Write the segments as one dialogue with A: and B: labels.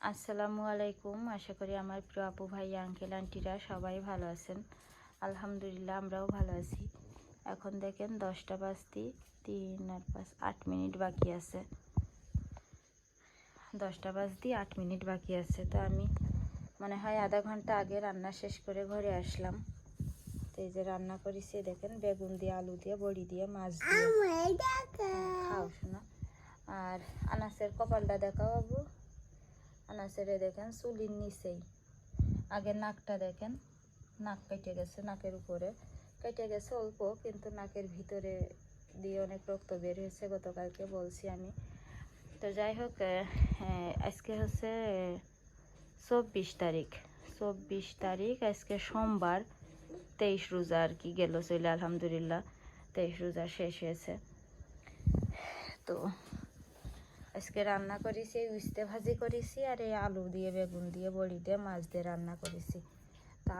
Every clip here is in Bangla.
A: আসসালামু আলাইকুম। আশা করি আমার প্রিয় আপু ভাই আঙ্কেল আন্টিরা সবাই ভালো আছেন। আলহামদুলিল্লাহ আমরাও ভালো আছি। এখন দেখেন দশটা বাজতি তিন আর পাঁচ আট মিনিট বাকি আছে। দশটা বাজতি আট মিনিট বাকি আছে। তো আমি মনে হয় আধা ঘণ্টা আগে রান্না শেষ করে ঘরে আসলাম। তো এই যে রান্না করেছি দেখেন বেগুন দিয়ে আলু দিয়ে বড়ি দিয়ে মাছ দিয়ে। খাও শোনা। আর আনাসের কপালটা দেখাও বাবু আনাসেরে দেখেন, চুলির নিচেই। আগে নাকটা দেখেন, নাক কেটে গেছে নাকের উপরে। কেটে গেছে অল্প, কিন্তু নাকের ভিতরে দিয়ে অনেক রক্ত বের হয়েছে, গতকালকে বলছি আমি। তো যাই হোক আজকে হচ্ছে চব্বিশ তারিখ। চব্বিশ তারিখ, আজকে সোমবার, তেইশ রোজা আর কি গেল চলে আলহামদুলিল্লাহ, তেইশ রোজা শেষ হয়েছে। তো আজকে রান্না করেছি, উস্তে ভাজি করেছি আর এই আলু দিয়ে, বেগুন দিয়ে, বড়ি দিয়ে, মাছ দিয়ে রান্না করেছি। তা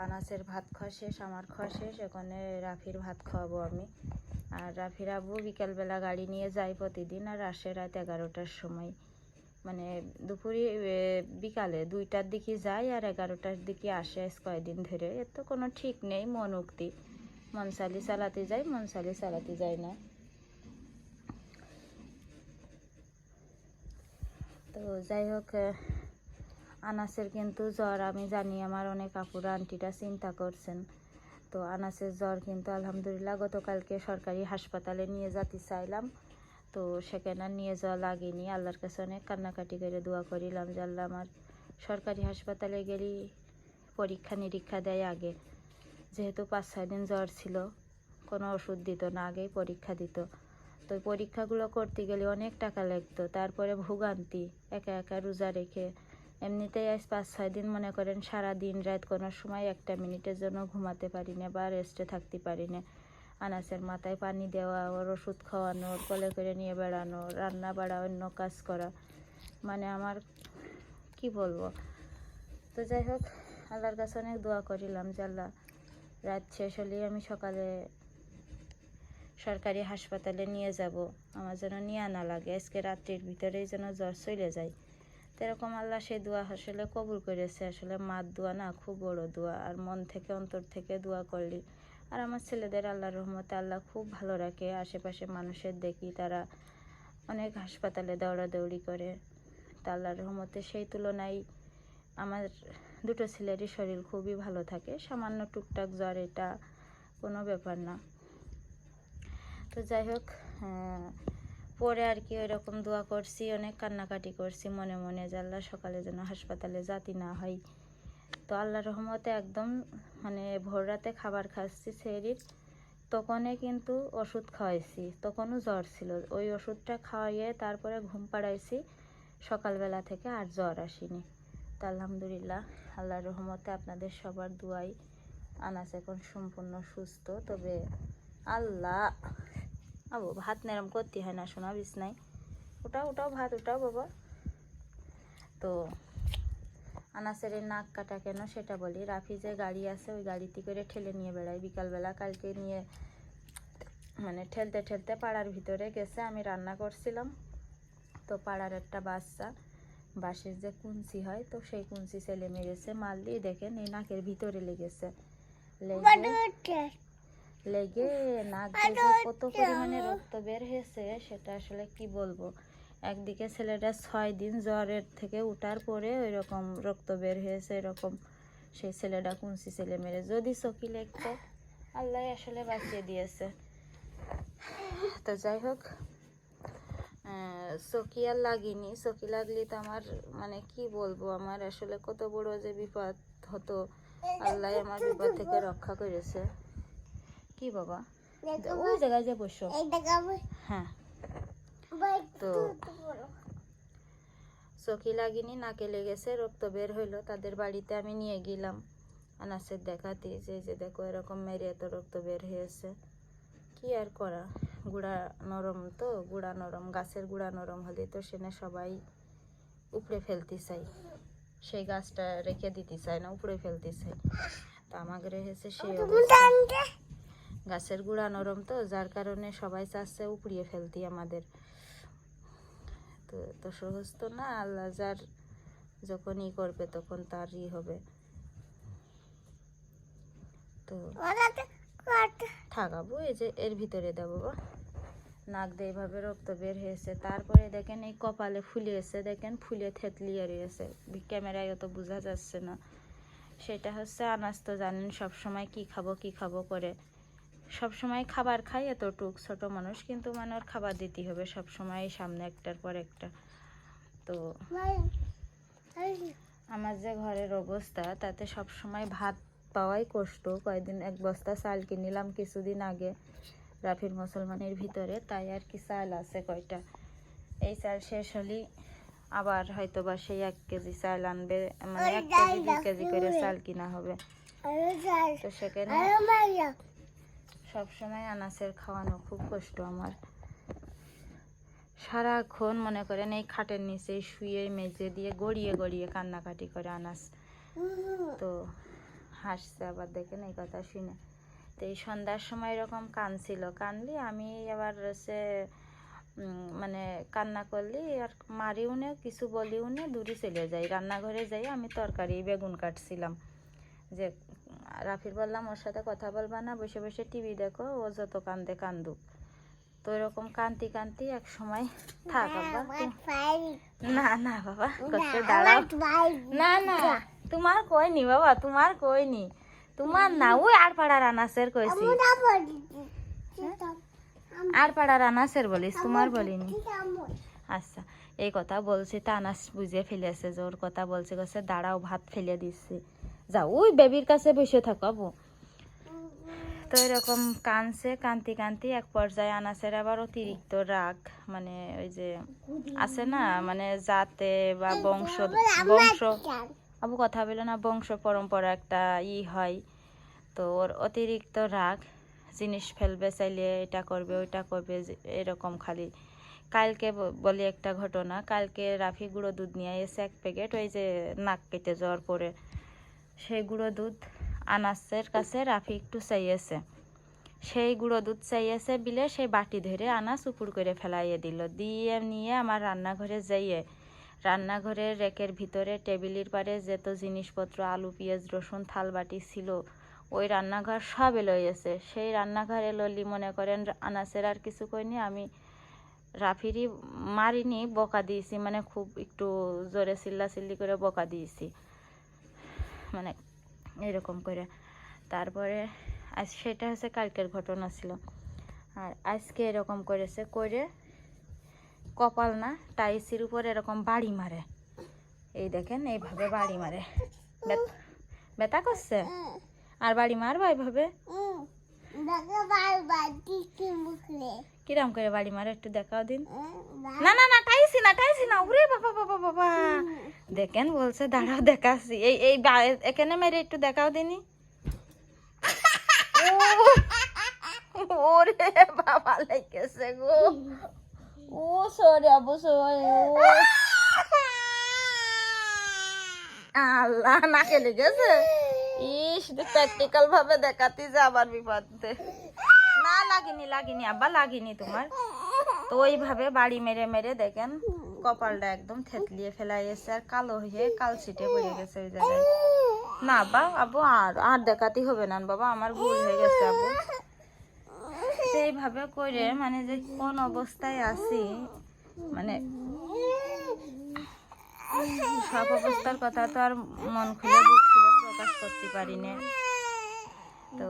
A: ভাত খাওয়া শেষ, আমার খাওয়া শেষ, এখানে রাফির ভাত খাওয়াবো আমি। আর রাফির আবু বিকালবেলা গাড়ি নিয়ে যায় প্রতিদিন, আর আসে রাত এগারোটার সময়। মানে দুপুরে বিকালে দুইটার দিকে যায় আর এগারোটার দিকে আসে আজ কয়দিন ধরে। এর তো কোনো ঠিক নেই, মন উক্তি। মন চালি চালাতে যায় মন চালি চালাতে যায় না। তো যাই হোক আনাসের কিন্তু জ্বর। আমি জানি আমার অনেক আপুরা, আন্টিরা চিন্তা করছেন। তো আনাসের জ্বর কিন্তু আলহামদুলিল্লাহ গতকালকে সরকারি হাসপাতালে নিয়ে যেতে চাইলাম। তো সেখানে নিয়ে যাওয়া লাগেনি। আল্লাহর কাছে অনেক কান্নাকাটি করে দোয়া করিলাম যে আল্লাহ আমার সরকারি হাসপাতালে গেলি পরীক্ষা নিরীক্ষা দেয় আগে। যেহেতু পাঁচ ছয় দিন জ্বর ছিল, কোনো ওষুধ দিত না, আগেই পরীক্ষা দিত। তো পরীক্ষাগুলো করতে গেলে অনেক টাকা লাগতো। তারপরে ভোগান্তি, একা একা রোজা রেখে। এমনিতেই আজ পাঁচ, ছয় দিন মনে করেন সারা দিন রাত কোনো সময় একটা মিনিটের জন্য ঘুমাতে পারি না বা রেস্টে থাকতে পারি না। আনাসের মাথায় পানি দেওয়া, ওর ওষুধ খাওয়ানো কোলে করে নিয়ে বেড়ানো, রান্না বাড়া, অন্য কাজ করা। মানে আমার কি বলব? তো যাই হোক, আল্লাহর কাছে অনেক দোয়া করিলাম যে আল্লাহ, রাত শেষ হলেই আমি সকালে সরকারি হাসপাতালে নিয়ে যাব। আমার যেন নিয়ে আনা লাগে। আজকে রাত্রির ভিতরেই যেন জ্বর চলে যায়। এরকম আল্লাহ সেই দোয়া আসলে কবুল করেছে। আসলে মার দোয়া না খুব বড় দোয়া। আর মন থেকে, অন্তর থেকে দোয়া করলি আর আমার ছেলেদের আল্লাহর রহমতে আল্লাহ খুব ভালো রাখে। আশেপাশে মানুষের দেখি তারা অনেক হাসপাতালে দৌড়াদৌড়ি করে। তা আল্লাহর রহমতে সেই তুলনায় আমার দুটো ছেলেরই শরীর খুবই ভালো থাকে। সামান্য টুকটাক জ্বর এটা কোনো ব্যাপার না। তো যাই হোক পরে আর কি ওইরকম দোয়া করছি, অনেক কান্নাকাটি করছি মনে মনে যে আল্লাহ সকালে যেন হাসপাতালে জাতি না হয়। তো আল্লাহ রহমতে একদম মানে ভোর রাতে খাবার খাচ্ছি শরীর তখনই কিন্তু ওষুধ খাওয়াইছি, তখনও জ্বর ছিল। ওই ওষুধটা খাওয়াইয়ে তারপরে ঘুম পাড়াইছি, সকালবেলা থেকে আর জ্বর আসেনি। তো আলহামদুলিল্লাহ আল্লাহ রহমতে আপনাদের সবার দুয়াই আনাস এখন সম্পূর্ণ সুস্থ। তবে আল্লাহ আবু ভাত নেরম করতে হয় না শোনা বিছনায় ওটা ওটাও ভাত ওটাও বাবা তো আনাসের নাক কাটা কেন সেটা বলি রাফি যে গাড়ি আছে ওই গাড়িতে করে ঠেলে নিয়ে বেড়াই বিকালবেলা কালকে নিয়ে মানে ঠেলতে ঠেলতে পাড়ার ভিতরে গেছে আমি রান্না করছিলাম তো পাড়ার একটা বাচ্চা, বাঁশের যে কুঞ্চি হয়, তো সেই কুঞ্চি ছেলে মেরেছে মারলি দেখেন এই নাকের ভিতরে লেগেছে। লেগে লেগে নাক কত পরিমাণে রক্ত বের হয়েছে সেটা আসলে কি বলব? একদিকে ছেলেটা ছয় দিন জ্বরের থেকে উঠার পরে ওই রকম রক্ত বের হয়েছে এরকম সেই ছেলেটা কুঞ্চি ছেলে মেরে। যদি চকি লেগতো আল্লাহ আসলে বাঁচিয়ে দিয়েছে। তো যাই হোক চকি আর লাগিনি। চকি লাগলে তো আমার মানে কি বলব আমার আসলে কত বড় যে বিপদ হতো আল্লাহ আমার বিপদ থেকে রক্ষা করেছে। কি বাবা? ওই জায়গায় যে বসো। হ্যাঁ। তো চকি লাগিনি নাকে লেগেছে রক্ত বের হইল তাদের বাড়িতে আমি নিয়ে গেলাম। আনাসের দেখাতে যে যে দেখো এরকম মেরে এত রক্ত বের হয়েছে। কি আর করা? গুড়া নরম তো গুড়া নরম গাছের গুড়া নরম হলে তো সেনে সবাই উপড়ে ফেলতে চাই সেই গাছটা রেখে দিতে চায় না উপড়ে ফেলতে চাই তো আমাকে সেই অবস্থা। গাছের গুঁড়া নরম তো, যার কারণে সবাই চাচ্ছে উপড়িয়ে ফেলতি আমাদের। তো তো সহজ তো না, আল্লাহ যার যখন ই করবে তখন তার ই হবে। তো ঠাকাবো, এই যে এর ভিতরে দেবো বা নাক দিয়ে এভাবে রক্ত বের হয়েছে। তারপরে দেখেন এই কপালে ফুলিয়েছে দেখেন ফুলে থেতলিয়ে রয়েছে ক্যামেরায় অত বোঝা যাচ্ছে না। সেটা হচ্ছে আনাজ তো জানেন সব সময় কি খাব কি খাব করে। সব সময় খাবার খাই এতটুক ছোট মানুষ কিন্তু মানে ওর খাবার দিতে হবে সব সময় সামনে একটার পর একটা। তো আমার যে ঘরের অবস্থা তাতে সব সময় ভাত পাওয়াই কষ্ট। কয়েকদিন এক বস্তা চাল কিনিলাম কিছুদিন আগে রাফির মুসলমানের ভিতরে তাই আর কি চাল আছে কয়টা। এই চাল শেষ হলেই আবার হয়তো বা সেই এক কেজি চাল আনবে মানে এক কেজি দুই কেজি করে চাল কিনা হবে। তো সেখানে সব সময় আনাসের খাওয়ানো খুব কষ্ট আমার। সারাক্ষণ মনে করেন এই খাটের নিচে শুয়ে মেজে দিয়ে গড়িয়ে গড়িয়ে কান্নাকাটি করে আনাস। তো হাসছে আবার দেখেন এই কথা শুনে। তো এই সন্ধ্যার সময় এরকম কানছিল। কানলি আমি আবার সে মানে কান্না করলি আর মারিও নে কিছু বলিও নে দূরে চলে যাই। রান্নাঘরে যাই আমি তরকারি বেগুন কাটছিলাম। যে রাফির বললাম ওর সাথে কথা বলবা না বসে বসে টিভি দেখো ও যত কান্দে কান্দুক। তো এরকম কান্তি কান্তি এক সময় থাক তুম- না। না বাবা কষ্ট দাঁড়াও। না। না তোমার কইনি বাবা তোমার কইনি তোমার না ওই আর পাড়ার আনাসের কইছি আর পাড়ার আনাসের বলিস তোমার বলিনি আচ্ছা এই কথা বলছি তা আনাস বুঝে ফেলেছে যে ওর কথা বলছে কাছে দাঁড়াও ভাত ফেলে দিচ্ছি। যাও, ওই বেবির কাছে বসে থাকো, আবু। তো এরকম কানছে, কান্তি কান্তি, এক পর্যায়ে আনাসের আবার অতিরিক্ত রাগ মানে ওই যে আছে না মানে জাতে বা বংশ বংশ, আবু কথা বলে না, বংশ পরম্পরা একটা ই হয়, তো ওর অতিরিক্ত রাগ, জিনিস ফেলবে, চাইলে এটা করবে, ওইটা করবে এরকম খালি। কালকে বলি একটা ঘটনা, কালকে রাফি গুঁড়ো দুধ নিয়ে এসে এক প্যাকেট ওই যে নাক কেটে যাওয়ার পরে সেই গুঁড়ো দুধ আনাসের কাছে রাফি একটু চাইয়েছে। সেই গুঁড়ো দুধ চাইয়েছে বিলে সেই বাটি ধরে আনাস উপর করে ফেলাইয়ে দিল। দিয়ে নিয়ে আমার রান্নাঘরে যাইয়ে, রান্নাঘরের রেকের ভিতরে টেবিলের পারে যেত জিনিসপত্র, আলু, পেঁয়াজ, রসুন, থাল বাটি ছিল। ওই রান্নাঘর সব লইয়েছে সেই রান্নাঘরে ললি মনে করেন, আনাসের আর কিছু কইনি, আমি রাফিরই মারিনি, বকা দিয়েছি মানে খুব একটু জোরে চিল্লা চিল্লি করে বকা দিয়েছি। মানে এরকম করে। তারপরে আজ সেটা হচ্ছে কালকের ঘটনা ছিল। আর আজকে এরকম করেছে করে কপাল না টাইসির উপর এরকম বাড়ি মারে। এই দেখেন, এইভাবে বাড়ি মারে। ব্যথা করছে? আর বাড়ি মারবা এইভাবে? কিরম করে বাড়ি মারে একটু দেখাও দিন। না না না, টাইসি না টাইসি না। উরে বাবা বাবা বাবা। দেখেন বলছে, দাঁড়াও দেখাচ্ছি। এই এই এখানে মেরে একটু দেখাও দিনি। ওরে বাবা লেগেছে গো। ও, সরি আবু সরি। আল্লাহ, নাকে লেগেছে? ইস প্র্যাকটিক্যাল ভাবে দেখাতে যে আবার বিপদে। না, লাগিনি লাগিনি আব্বা, লাগিনি তোমার। তো ওইভাবে বাড়ি মেরে মেরে দেখেন। কপালটা একদম থেতলিয়ে ফেলাইয়েছে আর কালো হয়ে কাল ছিটে পড়ে গেছে ওই জায়গায়। না আব্বা আবু, আর আর দেখাতেই হবে না বাবা, আমার ভুল হয়ে গেছে আবু। তো এইভাবে করে মানে যে কোন অবস্থায় আছি মানে সব অবস্থার কথা তো আর মন খুলে বুক খুলে প্রকাশ করতে পারি না। তো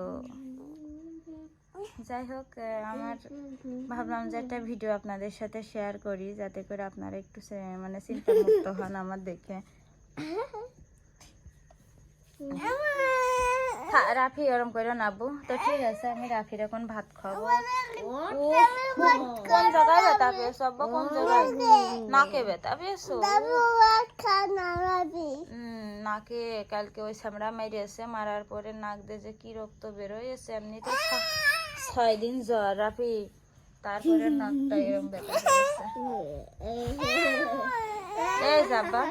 A: যাই হোক আমার ভাবলাম যে একটা ভিডিও আপনাদের সাথে শেয়ার করি যাতে করে আপনারা একটু মানে চিন্তামুক্ত হন আমার দেখে। থা- রাফি ওরম করে নাবু তো ঠিক আছে আমি রাফির এখন ভাত খাব। কোন জায়গায় ব্যথা পেয়েছ আব্বা? কোন জায়গায়? নাকে ব্যথা পেয়েছ? নাকে কালকে ওই চামড়া মেরেছে মারার পরে নাক দিয়ে যে কি রক্ত বেরোয়েছে এমনিতে ছয় দিন জ্বর আপি তারপরে নাকটা এরকম ব্যথা এই যাবা